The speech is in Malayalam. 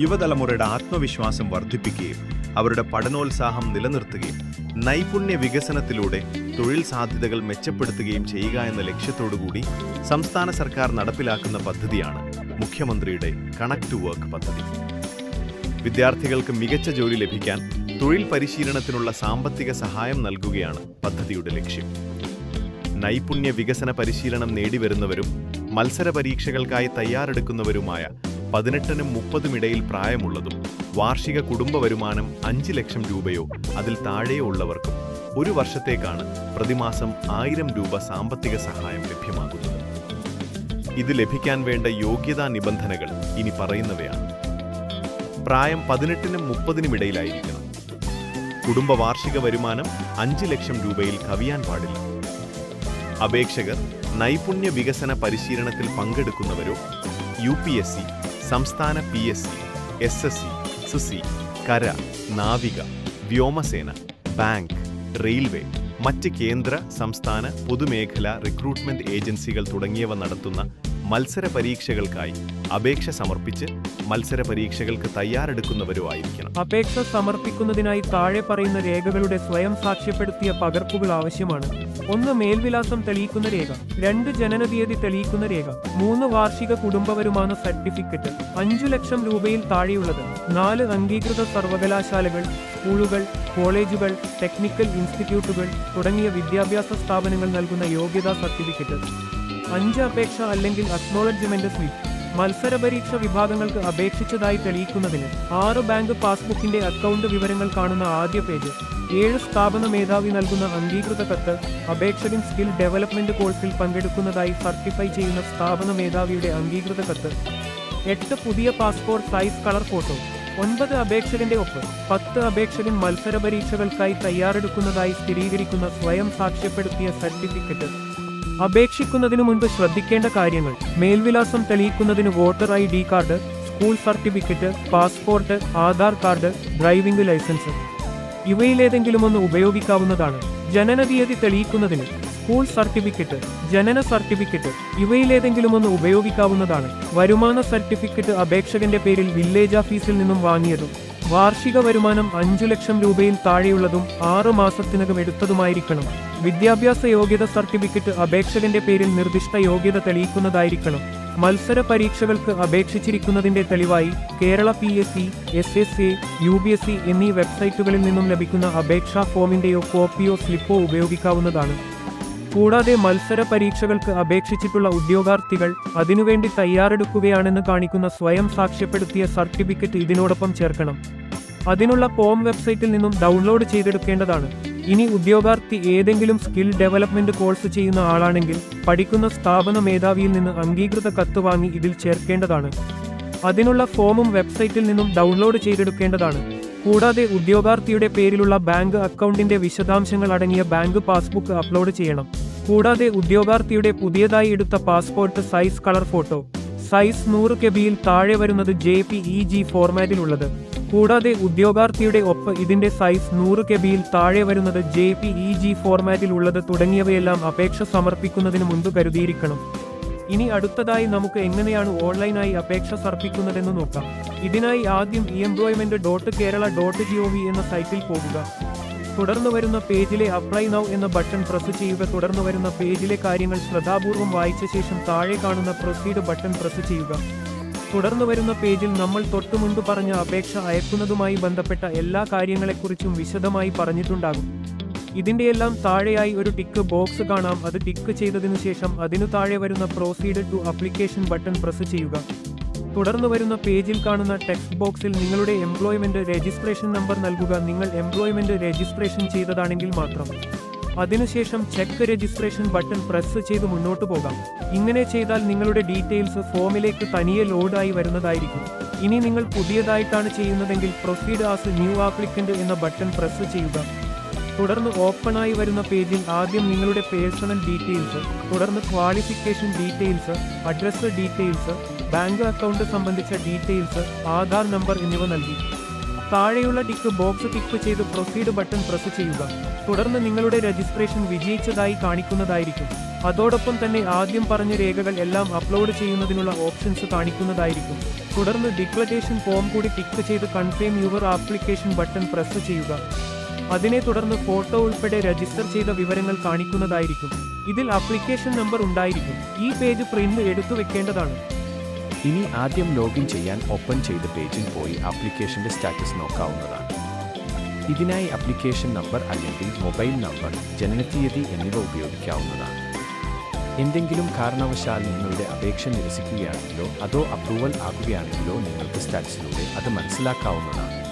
യുവതലമുറയുടെ ആത്മവിശ്വാസം വർദ്ധിപ്പിക്കുകയും അവരുടെ പഠനോത്സാഹം നിലനിർത്തുകയും നൈപുണ്യ വികസനത്തിലൂടെ തൊഴിൽ സാധ്യതകൾ മെച്ചപ്പെടുത്തുകയും ചെയ്യുക എന്ന ലക്ഷ്യത്തോടുകൂടി സംസ്ഥാന സർക്കാർ നടപ്പിലാക്കുന്ന പദ്ധതിയാണ് മുഖ്യമന്ത്രിയുടെ കണക്ട് ടു വർക്ക് പദ്ധതി. വിദ്യാർത്ഥികൾക്ക് മികച്ച ജോലി ലഭിക്കാൻ തൊഴിൽ പരിശീലനത്തിനുള്ള സാമ്പത്തിക സഹായം നൽകുകയാണ് പദ്ധതിയുടെ ലക്ഷ്യം. നൈപുണ്യ വികസന പരിശീലനം നേടിവരുന്നവരും മത്സര പരീക്ഷകൾക്കായി തയ്യാറെടുക്കുന്നവരുമായ പതിനെട്ടിനും മുപ്പതും ഇടയിൽ പ്രായമുള്ളതും വാർഷിക കുടുംബ വരുമാനം അഞ്ച് ലക്ഷം രൂപയോ അതിൽ താഴെയോ ഉള്ളവർക്കും ഒരു വർഷത്തേക്കാണ് പ്രതിമാസം ആയിരം രൂപ സാമ്പത്തിക സഹായം ലഭ്യമാകുന്നത്. ഇത് ലഭിക്കാൻ വേണ്ട യോഗ്യതാ നിബന്ധനകൾ ഇനി പറയുന്നവയാണ്. പ്രായം പതിനെട്ടിനും മുപ്പതിനും ഇടയിലായിരിക്കണം. കുടുംബ വാർഷിക വരുമാനം അഞ്ച് ലക്ഷം രൂപയിൽ കവിയാൻ പാടില്ല. അപേക്ഷകർ നൈപുണ്യ വികസന പരിശീലനത്തിൽ പങ്കെടുക്കുന്നവരോ യു പി എസ് സി സംസ്ഥാന P S C S S C സുസി കര നാവിക വ്യോമസേന ബാങ്ക് റെയിൽവേ മറ്റ് കേന്ദ്ര സംസ്ഥാന പൊതുമേഖലാ റിക്രൂട്ട്മെന്റ് ഏജൻസികൾ തുടങ്ങിയവ നടത്തുന്ന മത്സര പരീക്ഷകൾക്കായി അപേക്ഷ സമർപ്പിച്ച് മത്സര പരീക്ഷകൾക്ക് തയ്യാറെടുക്കുന്നവരുമായിരിക്കണം. അപേക്ഷ സമർപ്പിക്കുന്നതിനായി താഴെ പറയുന്ന രേഖകളുടെ സ്വയം സാക്ഷ്യപ്പെടുത്തിയ പകർപ്പുകൾ ആവശ്യമാണ്. ഒന്ന് മേൽവിലാസം തെളിയിക്കുന്ന രേഖ രണ്ട് ജനന തീയതി തെളിയിക്കുന്ന രേഖ മൂന്ന് വാർഷിക കുടുംബ വരുമാന സർട്ടിഫിക്കറ്റ് അഞ്ചു ലക്ഷം രൂപയിൽ താഴെയുള്ളത് നാല് അംഗീകൃത സർവകലാശാലകൾ സ്കൂളുകൾ കോളേജുകൾ ടെക്നിക്കൽ ഇൻസ്റ്റിറ്റ്യൂട്ടുകൾ തുടങ്ങിയ വിദ്യാഭ്യാസ സ്ഥാപനങ്ങൾ നൽകുന്ന യോഗ്യതാ സർട്ടിഫിക്കറ്റ്. അഞ്ച് അപേക്ഷ അല്ലെങ്കിൽ അക്നോളജ്മെന്റ് സ്ലിപ്പ് മത്സര പരീക്ഷ വിഭാഗങ്ങൾക്ക് അപേക്ഷിച്ചതായി തെളിയിക്കുന്നതിന് ആറ് ബാങ്ക് പാസ്ബുക്കിന്റെ അക്കൗണ്ട് വിവരങ്ങൾ കാണുന്ന ആദ്യ പേജ് ഏഴ് സ്ഥാപന മേധാവി നൽകുന്ന അംഗീകൃത കത്ത് അപേക്ഷകൻ സ്കിൽ ഡെവലപ്മെന്റ് കോഴ്സിൽ പങ്കെടുക്കുന്നതായി സർട്ടിഫൈ ചെയ്യുന്ന സ്ഥാപന മേധാവിയുടെ അംഗീകൃത കത്ത് എട്ട് പുതിയ പാസ്പോർട്ട് സൈസ് കളർ ഫോട്ടോ ഒൻപത് അപേക്ഷകന്റെ ഒപ്പ് പത്ത് അപേക്ഷകൻ മത്സര പരീക്ഷകൾക്കായി തയ്യാറെടുക്കുന്നതായി സ്ഥിരീകരിക്കുന്ന സ്വയം സാക്ഷ്യപ്പെടുത്തിയ സർട്ടിഫിക്കറ്റ്. അപേക്ഷിക്കുന്നതിനു മുൻപ് ശ്രദ്ധിക്കേണ്ട കാര്യങ്ങൾ. മേൽവിലാസം തെളിയിക്കുന്നതിന് voter I D card school certificate passport Aadhaar card driving licence. ഇവയിലേതെങ്കിലും ഒന്ന് ഉപയോഗിക്കാവുന്നതാണ്. ജനനതീയതി തെളിയിക്കുന്നതിന് സ്കൂൾ സർട്ടിഫിക്കറ്റ് ജനന സർട്ടിഫിക്കറ്റ് ഇവയിലേതെങ്കിലും ഒന്ന് ഉപയോഗിക്കാവുന്നതാണ്. വരുമാന സർട്ടിഫിക്കറ്റ് അപേക്ഷകന്റെ പേരിൽ വില്ലേജ് ഓഫീസിൽ നിന്നും വാങ്ങിയതും വാർഷിക വരുമാനം അഞ്ചു ലക്ഷം രൂപയിൽ താഴെയുള്ളതും ആറു മാസത്തിനകം എടുത്തതുമായിരിക്കണം. വിദ്യാഭ്യാസ യോഗ്യത സർട്ടിഫിക്കറ്റ് അപേക്ഷകന്റെ പേരിൽ നിർദ്ദിഷ്ട യോഗ്യത തെളിയിക്കുന്നതായിരിക്കണം. മത്സര പരീക്ഷകൾക്ക് അപേക്ഷിച്ചിരിക്കുന്നതിന്റെ തെളിവായി Kerala P S C S S A U B S C എന്നീ വെബ്സൈറ്റുകളിൽ നിന്നും ലഭിക്കുന്ന അപേക്ഷാ ഫോമിന്റെയോ കോപ്പിയോ സ്ലിപ്പോ ഉപയോഗിക്കാവുന്നതാണ്. കൂടാതെ മത്സര പരീക്ഷകൾക്ക് അപേക്ഷിച്ചിട്ടുള്ള ഉദ്യോഗാർത്ഥികൾ അതിനുവേണ്ടി തയ്യാറെടുക്കുകയാണെന്ന് കാണിക്കുന്ന സ്വയം സാക്ഷ്യപ്പെടുത്തിയ സർട്ടിഫിക്കറ്റ് ഇതിനോടൊപ്പം ചേർക്കണം. അതിനുള്ള ഫോം വെബ്സൈറ്റിൽ നിന്നും ഡൗൺലോഡ് ചെയ്തെടുക്കേണ്ടതാണ്. ഇനി ഉദ്യോഗാർത്ഥി ഏതെങ്കിലും സ്കിൽ ഡെവലപ്മെന്റ് കോഴ്സ് ചെയ്യുന്ന ആളാണെങ്കിൽ പഠിക്കുന്ന സ്ഥാപന മേധാവിയിൽ നിന്ന് അംഗീകൃത കത്ത് വാങ്ങി ഇതിൽ ചേർക്കേണ്ടതാണ്. അതിനുള്ള ഫോമും വെബ്സൈറ്റിൽ നിന്നും ഡൗൺലോഡ് ചെയ്തെടുക്കേണ്ടതാണ്. കൂടാതെ ഉദ്യോഗാർത്ഥിയുടെ പേരിലുള്ള ബാങ്ക് അക്കൗണ്ടിന്റെ വിശദാംശങ്ങൾ അടങ്ങിയ ബാങ്ക് പാസ്ബുക്ക് അപ്ലോഡ് ചെയ്യണം. കൂടാതെ ഉദ്യോഗാർത്ഥിയുടെ പുതിയതായി എടുത്ത passport size colour photo. Size നൂറ് കെബിയിൽ താഴെ വരുന്നത് ജെ പി ഇ ജി ഫോർമാറ്റിലുള്ളത്. കൂടാതെ ഉദ്യോഗാർത്ഥിയുടെ ഒപ്പ് ഇതിന്റെ സൈസ് നൂറ് കെബിയിൽ താഴെ വരുന്നത് ജെ പി ഇ ജി ഫോർമാറ്റിൽ ഉള്ളത് തുടങ്ങിയവയെല്ലാം അപേക്ഷ സമർപ്പിക്കുന്നതിന് മുൻപ് കരുതിയിരിക്കണം. ഇനി അടുത്തതായി നമുക്ക് എങ്ങനെയാണ് ഓൺലൈനായി അപേക്ഷ സമർപ്പിക്കുന്നതെന്ന് നോക്കാം. ഇതിനായി ആദ്യം e employment dot Kerala dot G O V എന്ന സൈറ്റിൽ പോകുക. തുടർന്ന് വരുന്ന പേജിലെ അപ്ലൈ നൗ എന്ന ബട്ടൺ പ്രസ് ചെയ്യുക. തുടർന്ന് വരുന്ന പേജിലെ കാര്യങ്ങൾ ശ്രദ്ധാപൂർവം വായിച്ച ശേഷം താഴെ കാണുന്ന പ്രൊസീഡ് ബട്ടൺ പ്രസ് ചെയ്യുക. തുടർന്ന് വരുന്ന പേജിൽ നമ്മൾ തൊട്ടു മുൻപ് പറഞ്ഞ അപേക്ഷ അയക്കുന്നതുമായി ബന്ധപ്പെട്ട എല്ലാ കാര്യങ്ങളെക്കുറിച്ചും വിശദമായി പറഞ്ഞിട്ടുണ്ടാകും. ഇതിന്റെയെല്ലാം താഴെയായി ഒരു ടിക്ക് ബോക്സ് കാണാം. അത് ടിക്ക് ചെയ്തതിനു ശേഷം അതിനു താഴെ വരുന്ന proceed to application button press ചെയ്യുക. തുടർന്ന് വരുന്ന പേജിൽ കാണുന്ന ടെക്സ്റ്റ് ബോക്സിൽ നിങ്ങളുടെ എംപ്ലോയ്മെന്റ് രജിസ്ട്രേഷൻ നമ്പർ നൽകുക. നിങ്ങൾ എംപ്ലോയ്മെന്റ് രജിസ്ട്രേഷൻ ചെയ്തതാണെങ്കിൽ മാത്രം. അതിനുശേഷം ചെക്ക് രജിസ്ട്രേഷൻ ബട്ടൺ പ്രസ് ചെയ്ത് മുന്നോട്ട് പോകാം. ഇങ്ങനെ ചെയ്താൽ നിങ്ങളുടെ ഡീറ്റെയിൽസ് ഫോമിലേക്ക് തനിയെ ലോഡായി വരുന്നതായിരിക്കും. ഇനി നിങ്ങൾ പുതിയതായിട്ടാണ് ചെയ്യുന്നതെങ്കിൽ പ്രൊസീഡ് ആസ് ന്യൂ ആപ്ലിക്കന്റ് എന്ന ബട്ടൺ പ്രസ് ചെയ്യുക. തുടർന്ന് ഓപ്പണായി വരുന്ന പേജിൽ ആദ്യം നിങ്ങളുടെ പേഴ്സണൽ ഡീറ്റെയിൽസ് തുടർന്ന് qualification details address details bank account സംബന്ധിച്ച ഡീറ്റെയിൽസ് ആധാർ നമ്പർ എന്നിവ നൽകി. താഴെയുള്ള ടിക്ക് ബോക്സ് ടിക്ക് ചെയ്ത് പ്രൊസീഡ് ബട്ടൺ പ്രസ് ചെയ്യുക. തുടർന്ന് നിങ്ങളുടെ രജിസ്ട്രേഷൻ വിജയിച്ചതായി കാണിക്കുന്നതായിരിക്കും. അതോടൊപ്പം തന്നെ ആദ്യം പറഞ്ഞ രേഖകൾ എല്ലാം അപ്ലോഡ് ചെയ്യുന്നതിനുള്ള ഓപ്ഷൻസ് കാണിക്കുന്നതായിരിക്കും. തുടർന്ന് ഡിക്ലറേഷൻ ഫോം കൂടി ടിക്ക് ചെയ്ത് confirm your application button press ചെയ്യുക. അതിനെ തുടർന്ന് ഫോട്ടോ ഉൾപ്പെടെ രജിസ്റ്റർ ചെയ്ത വിവരങ്ങൾ കാണിക്കുന്നതായിരിക്കും. ഇതിൽ അപ്ലിക്കേഷൻ നമ്പർ ഉണ്ടായിരിക്കും. ഈ പേജ് പ്രിന്റ് എടുത്തു വെക്കേണ്ടതാണ്. ഇനി ആദ്യം ലോഗിൻ ചെയ്യാൻ ഓപ്പൺ ചെയ്ത പേജിൽ പോയി ആപ്ലിക്കേഷന്റെ സ്റ്റാറ്റസ് നോക്കാവുന്നതാണ്. ഇതിനായി ആപ്ലിക്കേഷൻ നമ്പർ അല്ലെങ്കിൽ മൊബൈൽ നമ്പർ ജനനത്തീയതി എന്നിവ ഉപയോഗിക്കാവുന്നതാണ്. എന്തെങ്കിലും കാരണവശാൽ നിങ്ങളുടെ അപേക്ഷ നിരസിക്കുകയാണെങ്കിലോ അതോ അപ്രൂവൽ ആകുകയാണെങ്കിലോ നിങ്ങൾക്ക് സ്റ്റാറ്റസിലൂടെ അത് മനസ്സിലാക്കാവുന്നതാണ്.